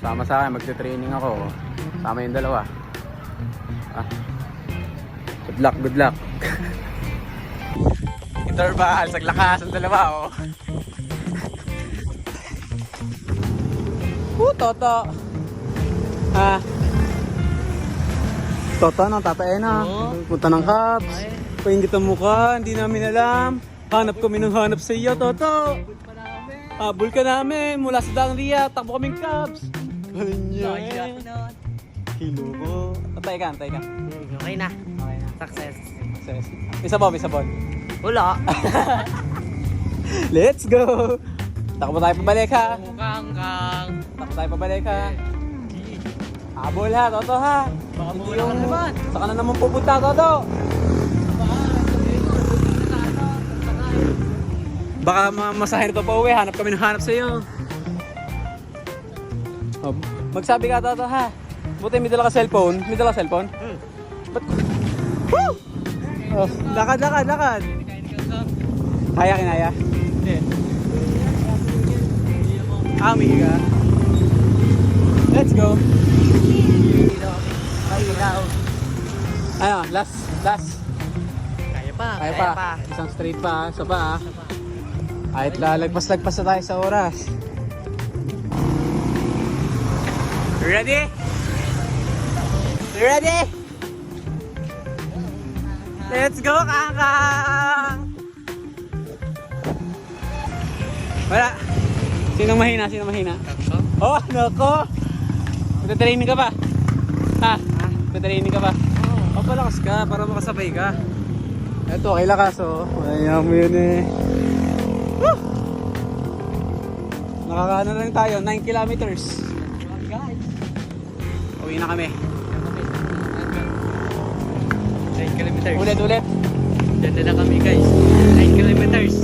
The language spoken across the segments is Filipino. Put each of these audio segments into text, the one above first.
Sama sa akin, magte-training ako. Sama yung dalawa. Ah. Good luck, good luck. Interval, saglakas ang dalawa, oh. Uh, Toto. Ha? Toto, nang tatae na. Punta ng Cubs. Ay. Paingit ang mukha, hindi namin alam. Hanap kami ng hanap sa iyo, Toto. Habol ka namin mula sa Dang Ria, takbo kaming Cubs. Ganun niya nun. Hilo ko. Antay ka, antay ka. Okay na. Okay na. Success. Success. Isa ba, isa ba? Wala. Let's go! Takbo tayo pabalik ha. Mukhang kang. Takbo tayo pabalik ha. Habol ha, Toto ha. Baka Hindi mawala ka yung- naman. Saka na naman pupunta, Toto. Baka ma- masahin pa pa uwi, hanap kami ng hanap sa iyo. Oh, magsabi ka, Toto ha. Buti may dala ka cellphone. May dala ka cellphone? Hmm. Ba't? Woo! Oh, lakad, lakad, lakad. Kaya, kinaya? Hindi. Ah, umihi ka. Let's go. Ano, last, last. Kaya pa. Kaya pa. Isang straight pa, isa pa ah. Kahit lalagpas-lagpas na tayo sa oras. Ready? Ready? Let's go, Kakang! Wala. Sinong mahina? Sinong mahina? Kakso? Oh, nako! Magta-training ka pa? Ha? Magta-training ka pa? Oo. Oh, palakas ka para makasabay ka. Eto, okay lakas oh. Ayan mo yun eh. Woo! Nakakaano na lang tayo, 9 kilometers. Uwi na kami. 9 kilometers. Ulit, ulit. Diyan na kami guys. 9 kilometers.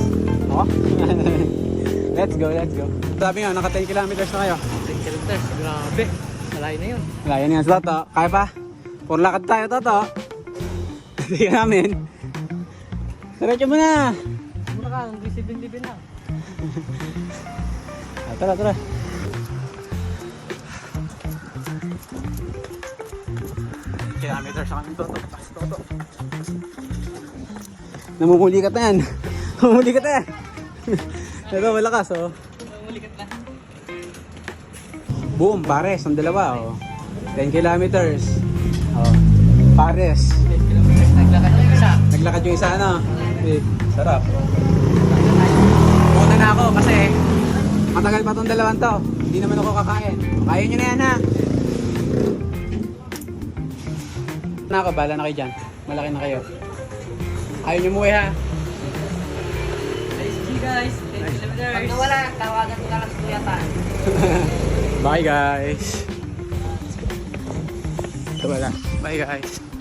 Oh? let's go, let's go. Sabi nga, naka 10 kilometers na kayo. 10 kilometers. Grabe. Malayo na yun. Wala, yan yan sa Toto. Kaya pa? Puro lakad tayo, Toto. Ka namin. Diretso mo na. Mura ka. Hindi sibin-libin na. Ah, tara, tara. Kilometers kami, Toto. Taas, Toto. Namumuli ka yan. Namumuli ka yan. Ito, malakas, oh. Umulikat na. Boom, pares, ang dalawa, oh. 10 kilometers. Oh. Pares. 10 kilometers. Naglakad yung isa. Naglakad yung isa, ano? Eh, sarap. Muna na ako kasi matagal pa tong dalawang to. Hindi naman ako kakain. Kaya nyo na yan, ha? Na ako, bala na kayo dyan. Malaki na kayo. Ayaw nyo muwi, ha? Guys. 10 kilometers. Pag nawala, tawagan ko na lang kuya ta. Bye, guys. Ito wala. Bye, guys.